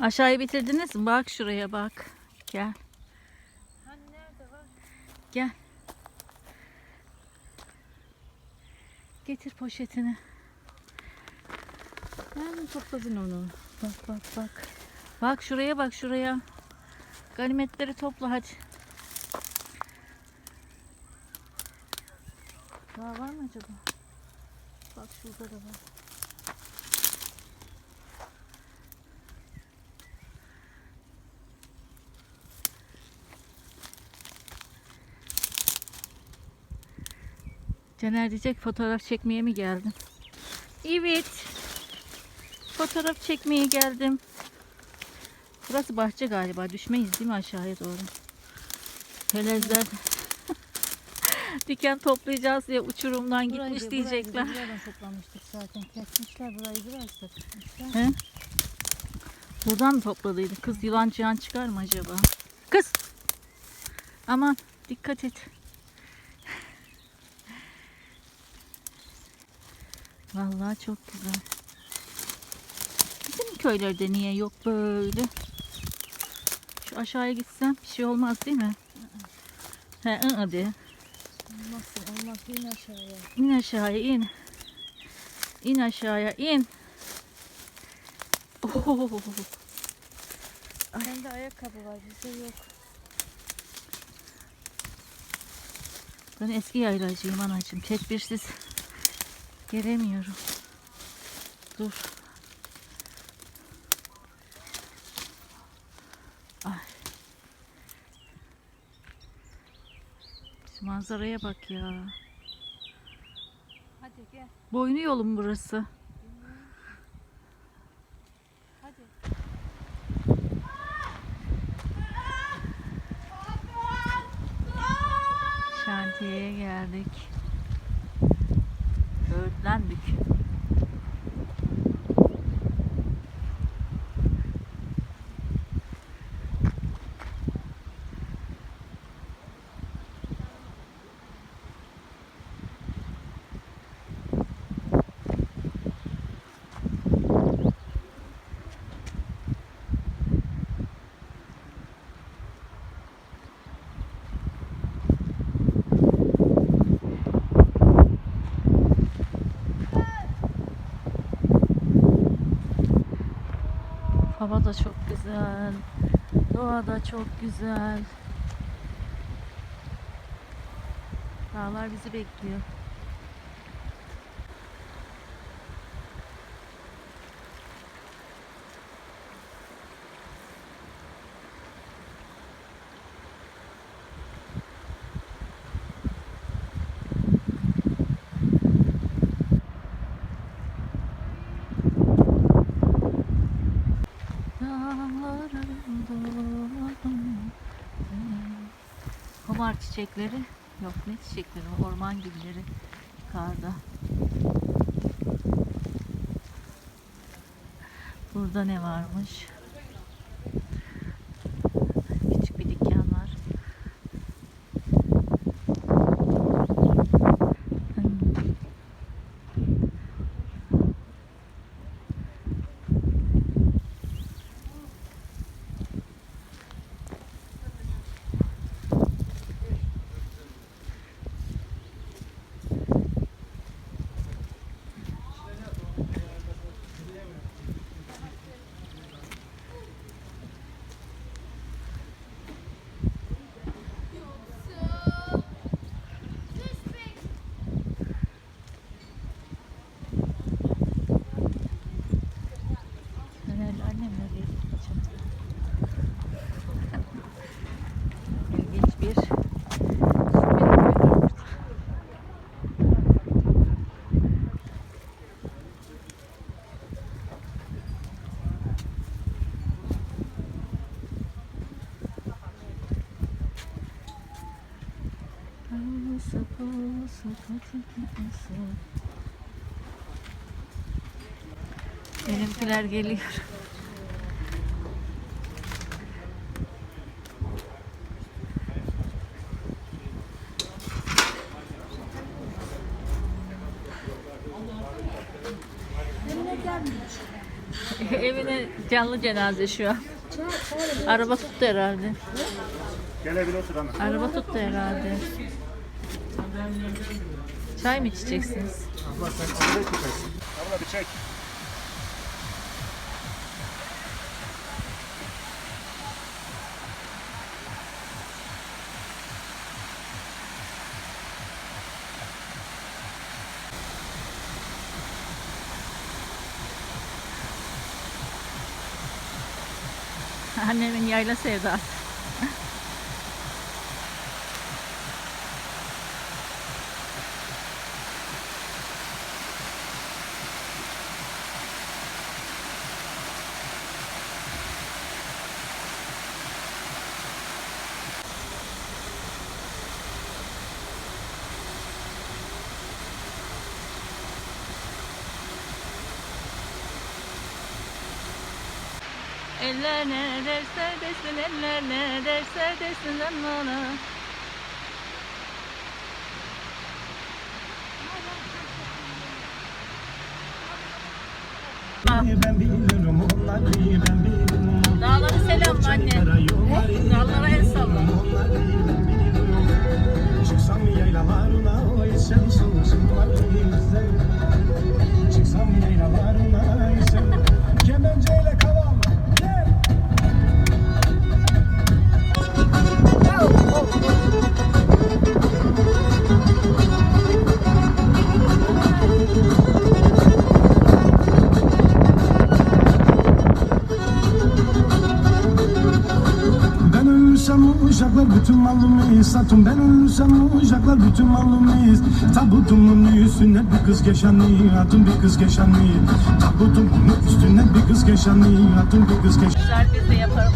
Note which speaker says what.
Speaker 1: Aşağıyı bitirdiniz mi? Bak şuraya bak. Gel.
Speaker 2: Hani nerede var?
Speaker 1: Gel. Getir poşetini.
Speaker 2: Ben topladın onu.
Speaker 1: Bak bak bak. Bak şuraya bak şuraya. Ganimetleri topla hadi. Daha var mı acaba? Bak şurada da var. Caner diyecek fotoğraf çekmeye mi geldin? Evet. Fotoğraf çekmeye geldim. Burası bahçe galiba. Düşmeyiz değil mi aşağıya doğru? Felezler. Diken toplayacağız diye uçurumdan gitmiş diyecekler.
Speaker 2: Burayı buradan toplamıştık zaten. Kesmişler burayı tutmuşlar.
Speaker 1: He? Buradan mı topladıydı? Kız yılan çıyan çıkar mı acaba? Kız! Aman dikkat et. Vallahi çok güzel. Bizim köylerde niye yok böyle? Şu aşağıya gitsem bir şey olmaz değil mi? He, ı hadi.
Speaker 2: Olmazsın olmaz in aşağıya.
Speaker 1: İn aşağıya in. İn aşağıya in. Oh.
Speaker 2: Sende ayakkabı var bizde yok.
Speaker 1: Ben eski yaylacıyım anacığım. Tedbirsiz gelemiyorum. Dur. Ay. Şu manzaraya bak ya.
Speaker 2: Hadi gel.
Speaker 1: Boynu yolum burası.
Speaker 2: Hadi.
Speaker 1: Şantiyeye geldik. Öğütlendik. Hava da çok güzel. Doğa da çok güzel. Dağlar bizi bekliyor. Çiçekleri yok ne çiçekleri orman gülleri karda. Burada ne varmış? Küçük bir dükkan var. Hmm. Herhalde annemle bir gideceğim. İlginç bir Benimkiler geliyor. Evine canlı cenaze şu an. Araba tuttu herhalde.
Speaker 3: Gelebil otur ana.
Speaker 1: Araba tuttu herhalde. Çay mı içeceksiniz?
Speaker 3: Abla sen sigara içeceksin. Abla bir çek.
Speaker 1: Annemin yayla sevdası. Eller ne derse desin, eller ne derse desin bana.
Speaker 4: Ben bilirim onları ben bilirim
Speaker 1: Dağlara selam anne. Dağlara el salla.
Speaker 4: Çıksam yaylalarına sonuçum var bizden bütün malımı satın Ben ölürsem uşaklar bütün malımı Tabutumun üstüne bir kız geçeni Atın bir kız geçeni Tabutumun üstüne bir kız geçeni Atın bir kız
Speaker 1: Güzel biz de yaparız